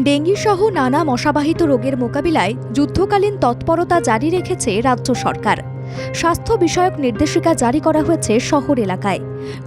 Dengue সহ নানা মশাবাহিত রোগের মোকাবিলায় যুদ্ধকালীন তৎপরতা জারি রেখেছে রাজ্য সরকার। স্বাস্থ্য বিষয়ক নির্দেশিকা জারি করা হয়েছে শহর এলাকায়।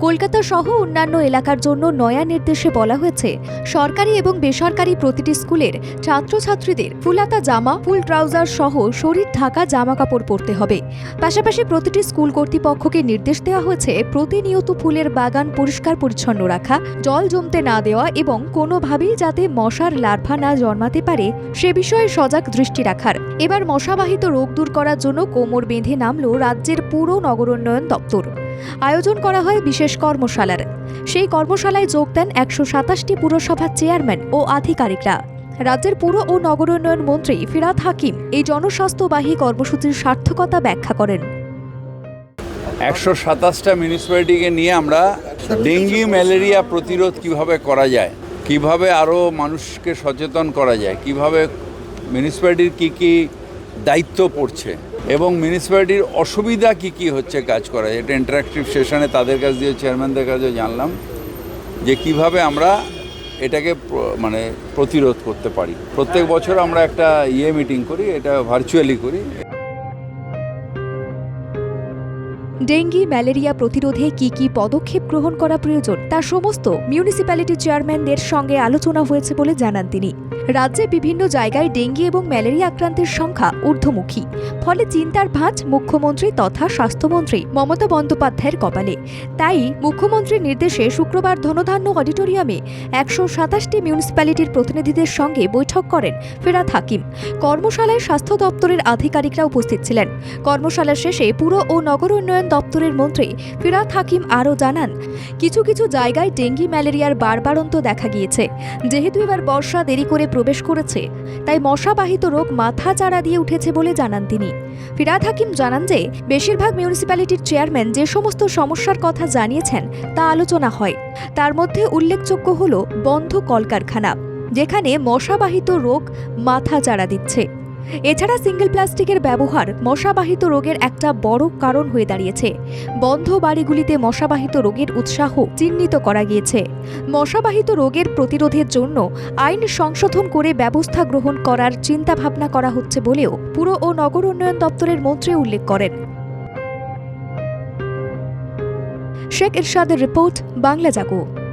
কলকাতা সহ অন্যান্য এলাকার জন্য নয়া নির্দেশে বলা হয়েছে, সরকারি এবং বেসরকারি প্রতিটি স্কুলের ছাত্রছাত্রীদের ফুলাতা জামা, ফুল ট্রাউজার সহ শরীর ঢাকা জামা কাপড় পরতে হবে। পাশাপাশি প্রতিটি স্কুল কর্তৃপক্ষকে নির্দেশ দেওয়া হয়েছে, প্রতিনিয়ত ফুলের বাগান পরিষ্কার পরিচ্ছন্ন রাখা, জল জমতে না দেওয়া এবং কোনোভাবেই যাতে মশার লার্ভা না জন্মাতে পারে, সে বিষয়ে সজাগ দৃষ্টি রাখার। এবার মশাবাহিত রোগ দূর করার জন্য কোমর বেঁধে নামল রাজ্যের পুরো নগরোন্নয়ন দপ্তর। আয়োজন করা হয় বিশেষ কর্মশালার। সেই কর্মশালায় যোগ দেন একশো সাতাশটি পুরসভার চেয়ারম্যান ও আধিকারিকরা। রাজ্যের পুর ও নগরোন্নয়ন মন্ত্রী ফিরাদ হাকিম এই জনস্বাস্থ্যবাহী কর্মসূচির সার্থকতা ব্যাখ্যা করেন। একশো সাতাশটা মিউনিসিপ্যালিটিকে নিয়ে আমরা ডেঙ্গি, ম্যালেরিয়া প্রতিরোধ কীভাবে করা যায়, কীভাবে আরও মানুষকে সচেতন করা যায়, কীভাবে মিউনিসিপ্যালিটির কী কী দায়িত্ব পড়ছে এবং মিউনিসিপ্যালিটির অসুবিধা কী কী হচ্ছে কাজ করা এটা ইন্টারাক্টিভ সেশনে তাদের কাছ দিয়ে চেয়ারম্যানদের কাছে জানলাম যে কীভাবে আমরা এটাকে মানে প্রতিরোধ করতে পারি। প্রত্যেক বছর আমরা একটা ইয়ে মিটিং করি, এটা ভার্চুয়ালি করি। ডেঙ্গি, ম্যালেরিয়া প্রতিরোধে কি কি পদক্ষেপ গ্রহণ করা প্রয়োজন, তা সমস্ত মিউনিসিপ্যালিটি চেয়ারম্যানদের সঙ্গে আলোচনা হয়েছে বলে জানান তিনি। রাজ্যে বিভিন্ন জায়গায় ডেঙ্গি এবং ম্যালেরিয়া আক্রান্তের সংখ্যা ঊর্ধ্বমুখী। ফলে চিন্তার ভাঁজ মুখ্যমন্ত্রী তথা স্বাস্থ্যমন্ত্রী মমতা বন্দ্যোপাধ্যায়ের কপালে। তাই মুখ্যমন্ত্রীর নির্দেশে শুক্রবার ধনধান্য অডিটোরিয়ামে একশো সাতাশটি মিউনিসিপ্যালিটির প্রতিনিধিদের সঙ্গে বৈঠক করেন ফেরাত হাকিম। কর্মশালায় স্বাস্থ্য দপ্তরের আধিকারিকরা উপস্থিত ছিলেন। কর্মশালা শেষে পুর ও নগর উন্নয়ন দপ্তরের মন্ত্রী ফিরাত হাকিম আরও জানান, কিছু কিছু জায়গায় ডেঙ্গি ম্যালেরিয়ার বারবারন্ত দেখা গিয়েছে। যেহেতু এবার বর্ষা দেরি করে প্রবেশ করেছে। তাই মশাবাহিত রোগ মাথা চাড়া দিয়ে উঠেছে বলে জানান তিনি। ফিরাদ হাকিম জানান যে, বেশিরভাগ মিউনিসিপ্যালিটির চেয়ারম্যান যে সমস্ত সমস্যার কথা জানিয়েছেন, তা আলোচনা হয়। তার মধ্যে উল্লেখযোগ্য হল বন্ধ কলকারখানা, যেখানে মশাবাহিত রোগ মাথা চাড়া দিচ্ছে। এছাড়া সিঙ্গেল প্লাস্টিকের ব্যবহার মশাবাহিত রোগের একটা বড় কারণ হয়ে দাঁড়িয়েছে। বন্ধ বাড়িগুলিতে মশাবাহিত রোগের উৎসাহ চিহ্নিত করা গিয়েছে। মশাবাহিত রোগের প্রতিরোধের জন্য আইন সংশোধন করে ব্যবস্থা গ্রহণ করার চিন্তাভাবনা করা হচ্ছে বলেও পুর ও নগর উন্নয়ন দপ্তরের মন্ত্রী উল্লেখ করেন। শেখ ইরশাদের রিপোর্ট, বাংলা জাগো।